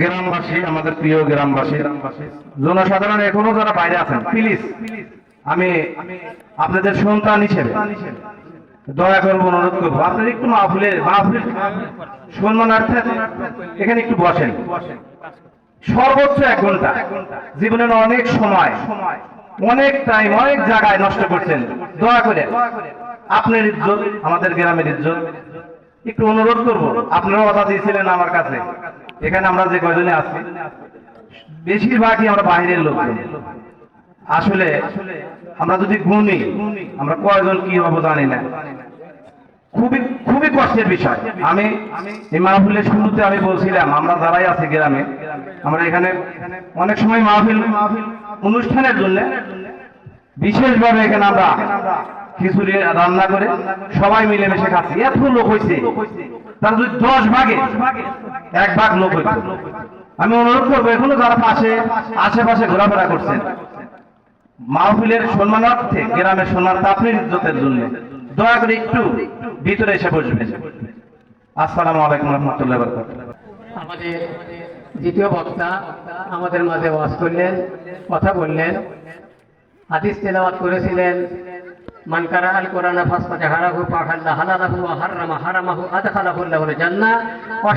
গ্রামবাসী, আমাদের প্রিয় গ্রামবাসী, জনসাধারণ এখনও যারা বাইরে আছেন প্লিজ আমি আপনাদের সন্তান হিসেবে দয়া অনুরোধ করব। আপনার একটু মাহফিলের এখানে একটু বসেন। সর্বোচ্চ এক ঘণ্টা। জীবনের অনেক সময়, অনেক টাইম অনেক জায়গায় নষ্ট করছেন। দয়া করে, আপনার ইজ্জত, আমাদের গ্রামের ইজ্জত একটু অনুরোধ করব, আপনারা কথা দিয়েছিলেন আমার কাছে। এখানে আমরা যে কয়জনে আছি, বেশিরভাগই আমরা বাইরের লোক আসলে আমরা যদি গুনি আমরা কয়জন কি হব জানি না। খুবই খুবই কষ্টের বিষয়। আমি এই মাহফিলের শুরুতে আমি বলছিলাম, আমরা যারাই আছি গ্রামে, আমরা এখানে অনেক সময় মাহফিল, অনুষ্ঠানের জন্য বিশেষভাবে এখানে আমরা খিচুড়ি রান্না করে সবাই মিলেমিশে খাচ্ছি। এত লোক হয়েছে। তার যদি দশ ভাগে, এক ভাগ লোক হয়েছে আমি অনুরোধ করব, এখনও যারা পাশে, আশেপাশে ঘোরাফেরা করছেন, মাহফিলের সম্মানার্থে, গ্রামের সম্মানার্থে আপনার ইজ্জতের জন্য। দয়া করে একটু ভিতরে এসে বসবেন। আসসালামু আলাইকুম রহমতুল্লাহ আমাদের দ্বিতীয় বক্তা আমাদের মাঝে ওয়াজ করলেন, কথা বললেন, হাদিস তেলাওয়াত করেছিলেন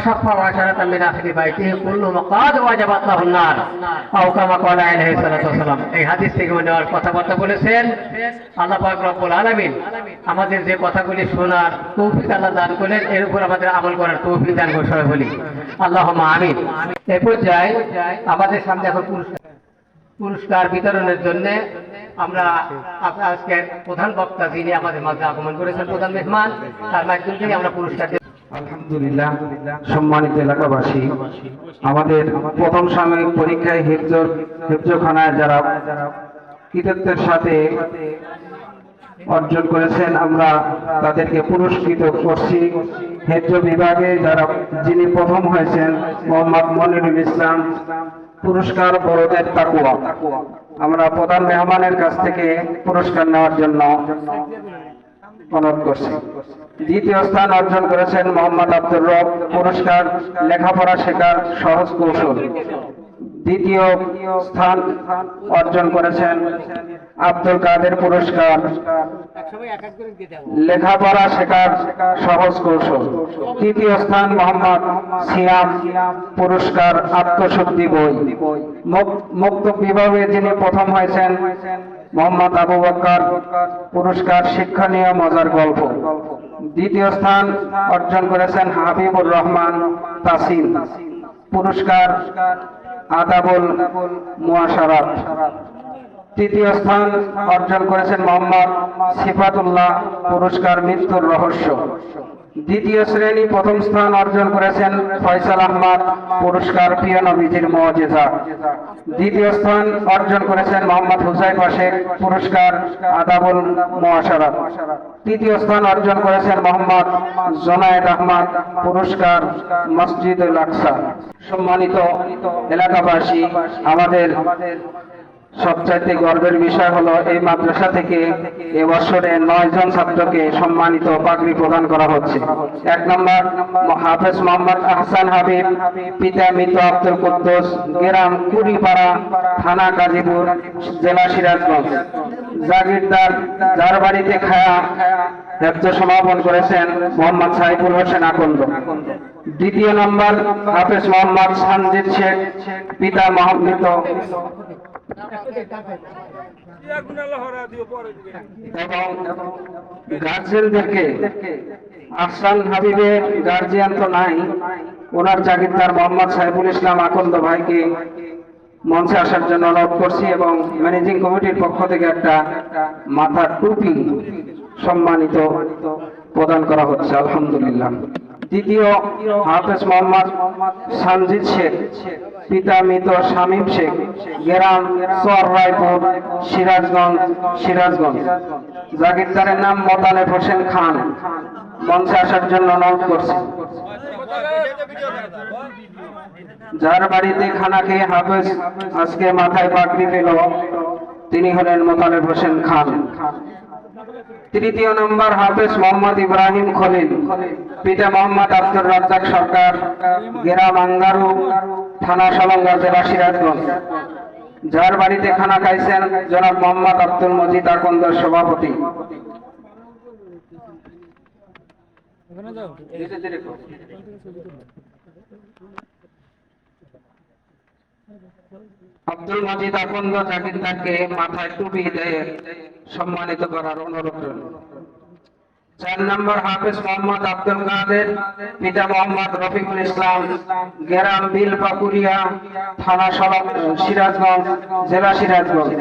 শাফা ওয়া শারাতা মিন আখরি বাইতিহি কুল্লু মাকাদ ওয়াজাবাত লাহুন নার। আও কামা ক্বালা আলাইহি সাল্লাতু ওয়াসালাম। এই হাদিস থেকে নেওয়ার কথাবার্তা বলেছেন। আল্লাহ পাক আমাদের যে কথাগুলি শোনার তৌফিক আল্লাহ দান করেন এর উপর আমাদের আমল করার তৌফিক দান করে বলি। আল্লাহুম্মা আমিন। এই পর্যায়ে আমাদের সামনে এখন পুরস্কার পুরস্কার বিতরণের জন্য আমরা আজকের প্রধান বক্তা যিনি আমাদের মাঝে আগমন করেছেন, প্রধান মেহমান, তার মাধ্যম আমরা পুরস্কার আলহামদুলিল্লাহ, সম্মানিত এলাকাবাসী, আমাদের প্রথম সাময়িক পরীক্ষায় হেফজ হেফজখানায় যারা কৃতিত্বের সাথে অর্জন করেছেন, আমরা তাদেরকে পুরস্কৃত করছি। হেফজ বিভাগে যারা যিনি প্রথম হয়েছেন, মোহাম্মদ মনিরুল ইসলাম পুরস্কার বড়দের তাকুয়া। আমরা প্রধান মেহমানের কাছ থেকে পুরস্কার নেওয়ার জন্য অনুরোধ করছি। দ্বিতীয় স্থান অর্জন করেছেন মোহাম্মদ আব্দুর রব। পুরস্কার, লেখাপড়া শেখার সহজ কৌশল। দ্বিতীয় স্থান অর্জন করেছেন আব্দুল কাদের পুরস্কার। লেখাপড়া শেখার সহজ কৌশল। তৃতীয় স্থান মোহাম্মদ সিয়াম পুরস্কার আত্মশুদ্ধি বই। মুক- মুক্ত বিভাগে যিনি প্রথম হয়েছেন, মোহাম্মদ আবু বক্কর পুরস্কার শিক্ষণীয় মজার গল্প। দ্বিতীয় স্থান অর্জন করেছেন হাবিবুর রহমান তাসিন। পুরস্কার আদাবুল মুআশারাত। তৃতীয় স্থান অর্জন করেছেন মোহাম্মদ সিফাতুল্লাহ পুরস্কার মৃত্যুর রহস্য। দ্বিতীয় শ্রেণি প্রথম স্থান অর্জন করেছেন ফয়সাল আহমদ, পুরস্কার প্রিয় নবীজির মজেজা। দ্বিতীয় স্থান অর্জন করেছেন মোহাম্মদ হুসাইফ আশেক পুরস্কার আদাবুল মুআশারাত। তৃতীয় স্থান অর্জন করেছেন মোহাম্মদ জোনায়েদ আহমদ, পুরস্কার মসজিদুল আকসা। সম্মানিত এলাকাবাসী, আমাদের সবচাইতে গর্বের বিষয় হলো এই মাদ্রাসা থেকে এবছরে নয় জন ছাত্রকে সম্মানিত পাগড়ি প্রদান করা হচ্ছে। এক নম্বর হাফেজ মোহাম্মদ আহসান হাবিব, পিতা মৃত আব্দুল কুদ্দুস, গ্রাম কুড়িপাড়া, থানা গাজীপুর, জেলা সিরাজগঞ্জ। জাগিরদার যার বাড়িতে খায়া হেফজ সমাপন করেছেন মোহাম্মদ সাইফুল হোসেন আকন্দ। দ্বিতীয় নম্বর হাফেজ মোহাম্মদ সানজিদ শেখ, পিতা মোহাম্মদ এবং গার্জেনদেরকে হাবিবের গার্জিয়ান তো নাই, ওনার জাগিরদার মোহাম্মদ ইসলাম আকন্দ ভাইকে মঞ্চে আসার জন্য অনুরোধ করছি এবং ম্যানেজিং কমিটির পক্ষ থেকে একটা মাথার টুপি সম্মানিত প্রদান করা হচ্ছে, আলহামদুলিল্লাহ। দ্বিতীয় হাফেজ মোহাম্মদ সানজিদ শেখ। পিতা মৃত শামীম শেখ, গ্রাম চর রায়পুর, সিরাজগঞ্জ সিরাজগঞ্জ। জাগিরদারের নাম মোতালেব হোসেন খান। মঞ্চে আসার জন্য অনুরোধ করছি। যার বাড়িতে খানা খেয়ে হাফেজ, আজকে মাথায় পাগড়ি পেল, তিনি হলেন মোতালেব হোসেন খান। তৃতীয় নম্বর হাফেজ মোহাম্মদ ইব্রাহিম খলিল, পিতা মোহাম্মদ আব্দুর রাজ্জাক সরকার, গ্রাম আঙ্গারু। থানা সলঙ্গা জেলা সিরাজগঞ্জ যার বাড়িতে খানা খাইছেন জনাব মোহাম্মদ আব্দুল মজিদ আকন্দর সভাপতি। আব্দুল মজিদ আকন্দ জাকিরদারকে মাথায় টুপি দিয়ে সম্মানিত করার অনুরোধ চার নম্বর হাফেজ মোহাম্মদ আব্দুল কাদের পিতা মোহাম্মদ রফিকুল ইসলাম গ্রাম বিল পাকুরিয়া থানা সড়ক সিরাজগঞ্জ জেলা সিরাজগঞ্জ।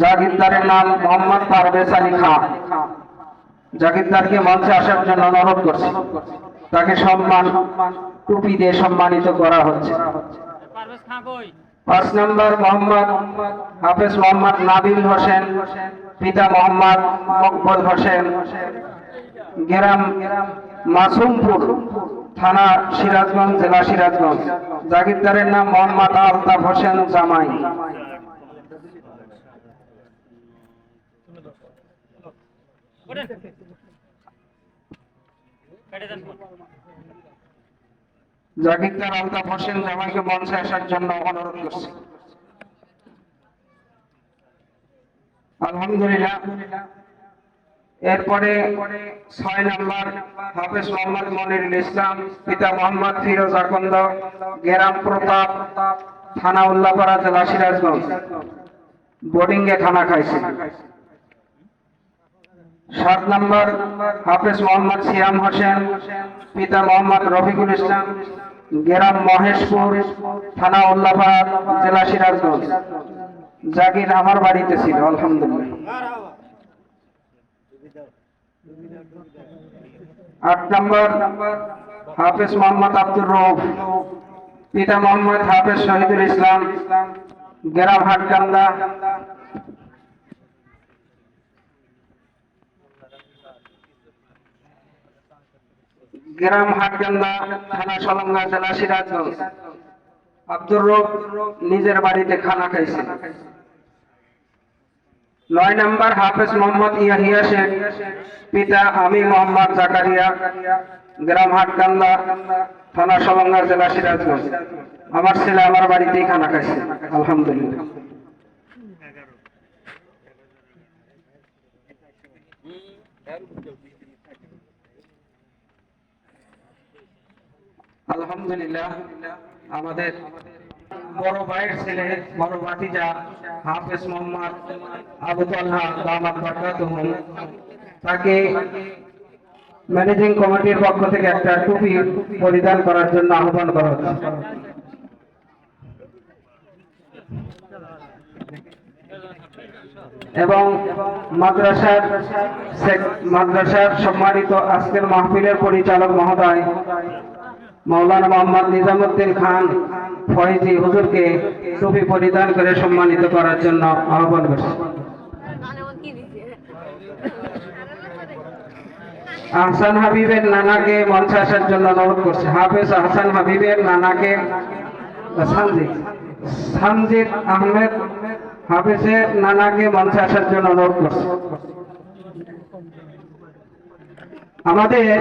জাগিরদারের নাম মোহাম্মদ পারভেজ আলী খান। জাগিরদারকে মঞ্চে আসার জন্য অনুরোধ করছি। তাকে সম্মান টুপি দিয়ে সম্মানিত করা হচ্ছে। পাঁচ নম্বর মোহাম্মদ হাফেজ মোহাম্মদ নাবিল হোসেন। পিতা মোহাম্মদ মকবুল হোসেন। গ্রাম মাসুমপুর থানা সিরাজগঞ্জ, জেলা সিরাজগঞ্জ। জাগিরদারের নাম মোহাম্মদ আলতাফ হোসেন জামাই। জাগিরদার আলতাফ হোসেন জামাইকে মঞ্চে আসার জন্য অনুরোধ করছি। আলহামদুলিল্লাহ। এরপরে ছয় নম্বর হাফেজ মোহাম্মদ মনিরুল ইসলাম, পিতা মোহাম্মদ ফিরোজ আকন্দ, গেরাম প্রতাপ, থানা উল্লাপাড়া জেলা সিরাজগঞ্জ। বোর্ডিং এ খানা খাইছে। সাত নম্বর হাফেজ মোহাম্মদ সিয়াম হোসেন, পিতা মোহাম্মদ রফিকুল ইসলাম, গেরাম মহেশপুর, থানা উল্লাপাড়া জেলা সিরাজগঞ্জ। জাগির আমার বাড়িতে ছিল, আলহামদুলিল্লাহ। আট নম্বর, হাফেজ মোহাম্মদ আব্দুর রৌফ পিতা মোহাম্মদ হাফেজ শহীদুল ইসলাম, গেরাম হাটকান্দা। গ্রাম হাটকান্দা, থানা সলঙ্গা, জেলা সিরাজগঞ্জ। আব্দুর রব নিজের বাড়িতে খানা খাইছে। নয় নম্বর হাফেজ মোহাম্মদ ইয়াহিয়া শেখ, পিতা আমি মোহাম্মদ জাকারিয়া, গ্রাম হাটকান্দা, থানা সলঙ্গা, জেলা সিরাজগঞ্জ। আমার ছেলে আমার বাড়িতেই খানা খাইছে, আলহামদুলিল্লাহ। আলহামদুলিল্লাহ। আমাদের বড় ভাইয়ের ছেলে, বড় ভাতিজা হাফেজ মোহাম্মদ আবু তাল্লাহ দামাত বারকাতুহুম তাকে ম্যানেজিং কমিটির পক্ষ থেকে একটা টুপি পরিধান করার জন্য আহ্বান করা হচ্ছে। এবং মাদ্রাসার মাদ্রাসার সম্মানিত আজকের মাহফিলের পরিচালক মহোদয় মৌলানা মোহাম্মদ নিজামুদ্দিন খান ফয়েজি হুজুরকে টুপি পরিধান করে সম্মানিত করার জন্য আহ্বান করছি। আহসান হাবিবের নানাকে মঞ্চে আসার জন্য অনুরোধ করছে। হাফেজ আহসান হাবিবের নানাকে সানজিদ সানজিদ আহমেদ হাফেজের নানাকে মঞ্চে আসার জন্য অনুরোধ করছে। আমাদের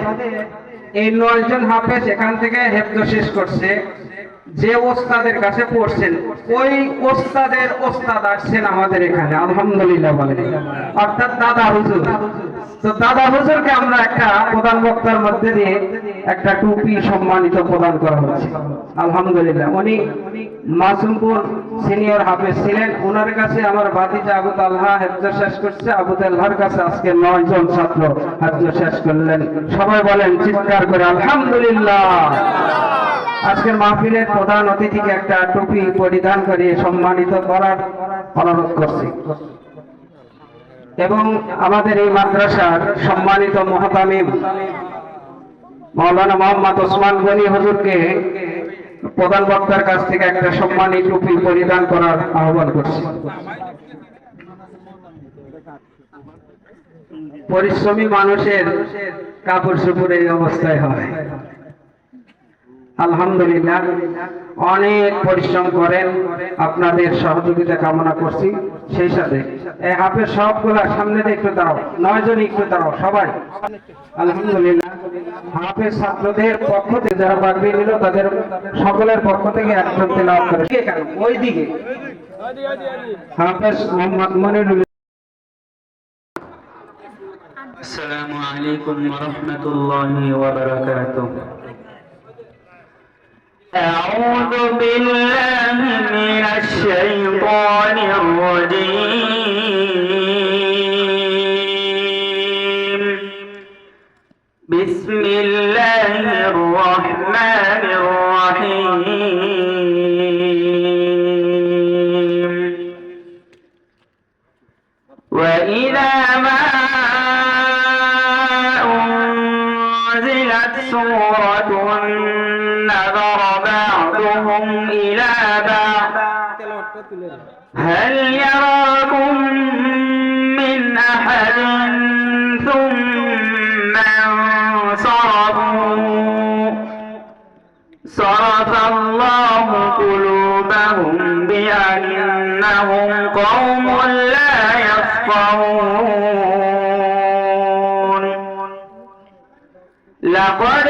এই নয়জন হাফেজ এখান থেকে হেফজ শেষ করছে। যে ওস্তাদের কাছে পড়ছেন, ওই ওস্তাদের ওস্তাদ আসছেন আমাদের এখানে, আলহামদুলিল্লাহ বলে অর্থাৎ দাদা হুজুর। তো দাদা হুজুরকে আমরা একটা প্রধান বক্তার মধ্যে দিয়ে একটা টুপি সম্মানিত প্রদান করা হচ্ছে। আলহামদুলিল্লাহ। উনি মাসুমপুর সিনিয়র হাফেজ ছিলেন। ওনার কাছে আমার ভাতিজা আবু তালহা হেফজ শেষ করছে। আবু তালহার কাছে আজকে নয় জন ছাত্র হেফজ শেষ করলেন। সবাই বলেন, চিৎকার করে, আলহামদুলিল্লাহ। আজকের মাহফিলের প্রধান অতিথিকে একটা টুপি পরিধান করে সম্মানিত করার অনুরোধ করছি। এবং আমাদের এই মাদ্রাসার সম্মানিত মহাতামিম মৌলানা মোহাম্মদ ওসমান গনি হুজুরকে প্রধান বক্তার কাছ থেকে একটা সম্মানী টুপি পরিধান করার আহ্বান করছি। পরিশ্রমী মানুষের কাপড় চোপড় এই অবস্থায় হয়। আলহামদুলিল্লাহ অনেক পরিশ্রম করেন আপনাদের সহযোগিতা কামনা করছি সেই সাথে এই হাফের সবগুলা সামনে দিয়ে একটু দাঁড়াও নয় জন একটু দাঁড়াও সবাই আলহামদুলিল্লাহ হাফের ছাত্রদের পক্ষ থেকে যারা পাগড়ি নিল তাদের সকলের পক্ষ থেকে একজন তেলাওয়াত করে কে কেন? ওই দিকে হাফেজ মোহাম্মদ মনিরুল السلام عليكم ورحمة الله وبركاته أعوذ بالله من الشيطان الرجيم. بسم الله الرحمن الرحيم. وإذا هل يراكم من أحد ثم انصرفوا؟ صرف الله قلوبهم بأنهم قوم لا يفقهون. لقد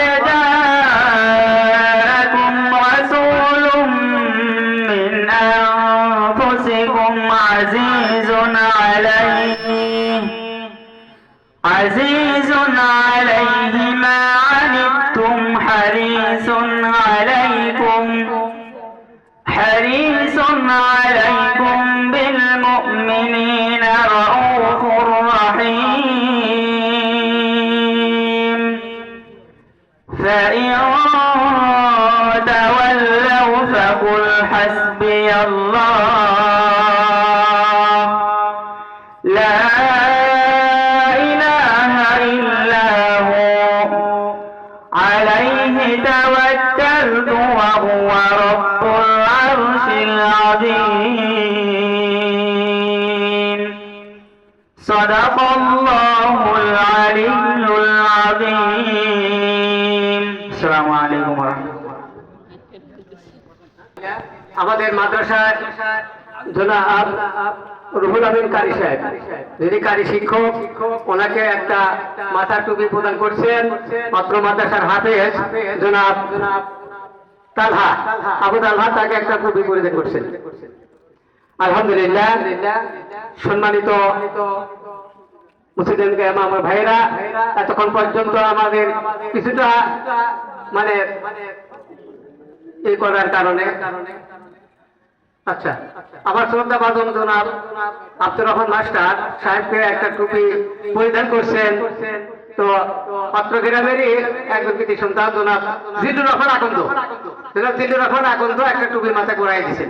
عليهم ما عنتم حريص আমাদের মাদ্রাসার জনাব রুহুল আমিন কারি সাহেব। যিনি কারি শিক্ষক, ওনাকে একটা মাথার টুপি প্রদান করছেন মাদ্রাসার জনাব তালহা। আবু তালহা তাকে একটা টুপি পরিধান করছেন। আলহামদুলিল্লাহ, সম্মানিত আমার ভাইরা এতক্ষণ পর্যন্ত আমাদের কিছুটা মানে এই করার কারণে। আচ্ছা আমার শ্রদ্ধা বাদন জনাব আব্দুর রহমান মাস্টার সাহেবকে একটা টুপি পরিধান করছেন। তো পাত্র গ্রামেরই একজন কৃতি সন্তান জনাব জিল্লুর রহমান আকন্দ। জনাব রহমান আকন্দ একটা টুপি মাথায় ঘুরাই দিয়েছেন।